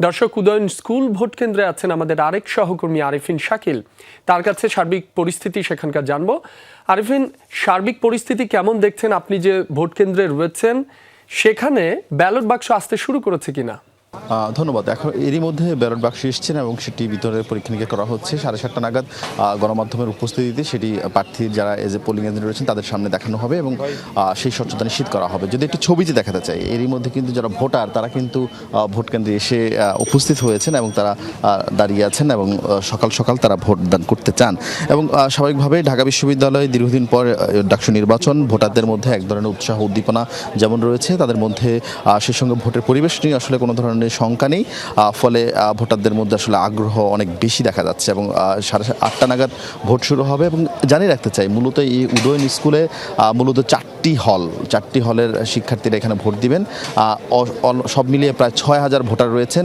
দর্শক, Udayan school vote কেন্দ্রে আছেন আমাদের আরেক সহকর্মী আরিফিন শাকিল। তার কাছে সার্বিক পরিস্থিতি সেখানকার জানব। আরিফিন, সার্বিক পরিস্থিতি কেমন দেখছেন? আপনি যে ভোট কেন্দ্রে রয়েছেন, সেখানে ব্যালট বাক্স আসতে শুরু করেছে কিনা? ধন্যবাদ। এখন এরই মধ্যে ব্যালট বাক্স এসছেন এবং সেটি ভিতরে পরীক্ষা নিরীক্ষা করা হচ্ছে। সাড়ে সাতটা নাগাদ গণমাধ্যমের উপস্থিতিতে সেটি প্রার্থী যারা এজ এ পোলিং এজেন্ট রয়েছেন তাদের সামনে দেখানো হবে এবং সেই স্বচ্ছতা নিশ্চিত করা হবে। যদি একটি ছবিতে দেখাতে চাই, এরই মধ্যে কিন্তু যারা ভোটার তারা কিন্তু ভোট কেন্দ্রে এসে উপস্থিত হয়েছেন এবং তারা দাঁড়িয়ে আছেন এবং সকাল সকাল তারা ভোট দান করতে চান। এবং স্বাভাবিকভাবে ঢাকা বিশ্ববিদ্যালয়ে দীর্ঘদিন পর ডাকসু নির্বাচন, ভোটারদের মধ্যে এক ধরনের উৎসাহ উদ্দীপনা যেমন রয়েছে, তাদের মধ্যে সেই সঙ্গে ভোটের পরিবেশ নিয়ে আসলে কোনো ধরনের শঙ্কা নেই। ফলে ভোটারদের মধ্যে আসলে আগ্রহ অনেক বেশি দেখা যাচ্ছে এবং সাড়ে আটটা নাগাদ ভোট শুরু হবে এবং জানিয়ে রাখতে চাই, মূলত এই উদয়ন স্কুলে মূলত চারটি হল, চারটি হলের শিক্ষার্থীরা এখানে ভোট দিবেন। সব মিলিয়ে প্রায় ছয় হাজার ভোটার রয়েছেন।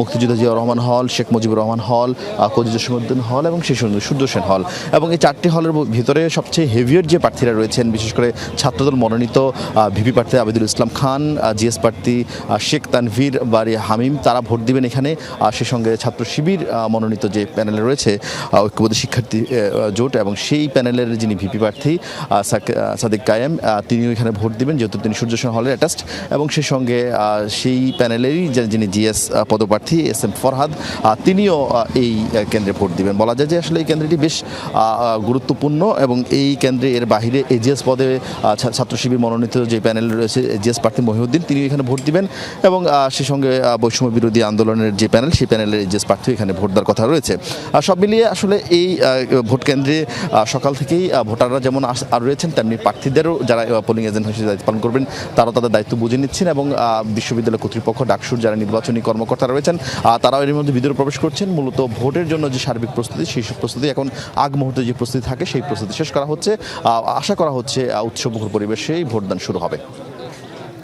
মুক্তিযোদ্ধা জিয়াউর রহমান হল, শেখ মুজিবুর রহমান হল কজি জসিমুদ্দিন হল এবং সেই সঙ্গে সূর্য হল। এবং এই চারটি হলের ভিতরে সবচেয়ে হেভিয়ার যে প্রার্থীরা রয়েছেন, বিশেষ করে ছাত্রদল মনোনীত ভিপি প্রার্থী আবিদুল ইসলাম খান জিএস প্রার্থী শেখ তানভীর বাড়ি হামিম, তারা ভোট দিবেন এখানে। আর সেই সঙ্গে ছাত্র শিবির মনোনীত যে প্যানেলে রয়েছে ঐক্যবদ্ধ শিক্ষার্থী জোট এবং সেই প্যানেলের যিনি ভিপি প্রার্থী সাদিক কায়েম তিনিও এখানে ভোট দিবেন, যেহেতু তিনি সূর্যসেন হলের অ্যাটাচড এবং সেই সঙ্গে সেই প্যানেলেরই যিনি জিএস পদপ্রার্থী এস এম ফরহাদ তিনিও এই কেন্দ্রে ভোট দিবেন। বলা যায় যে আসলে এই কেন্দ্রটি বেশ গুরুত্বপূর্ণ এবং এই কেন্দ্রে এর বাহিরে এজিএস পদে ছাত্র শিবির মনোনীত যে প্যানেল রয়েছে, এজিএস প্রার্থী মহিউদ্দিন তিনি এখানে ভোট দিবেন। এবং সেই সঙ্গে বৈষম্য বিরোধী আন্দোলনের যে প্যানেল, সেই প্যানেলের এজিএস প্রার্থী এখানে ভোট দেওয়ার কথা রয়েছে। সব মিলিয়ে আসলে এই ভোট কেন্দ্রে সকাল থেকেই ভোটাররা যেমন আর রয়েছেন, তেমনি প্রার্থীদেরও যারা পোলিং এজেন্ট হিসেবে পালন করবেন তারা তাদের দায়িত্ব বুঝে নিচ্ছেন এবং বিশ্ববিদ্যালয় কর্তৃপক্ষ, ডাকসুর যারা নির্বাচনী কর্মকর্তা রয়েছেন তারাও এর মধ্যে ভিতরে প্রবেশ করছেন। মূলত ভোটের জন্য যে সার্বিক প্রস্তুতি, সেই সব প্রস্তুতি এখন আগ মুহূর্তে যে প্রস্তুতি থাকে, সেই প্রস্তুতি শেষ করা হচ্ছে। আশা করা হচ্ছে উৎসবমুখর পরিবেশেই ভোটদান শুরু হবে।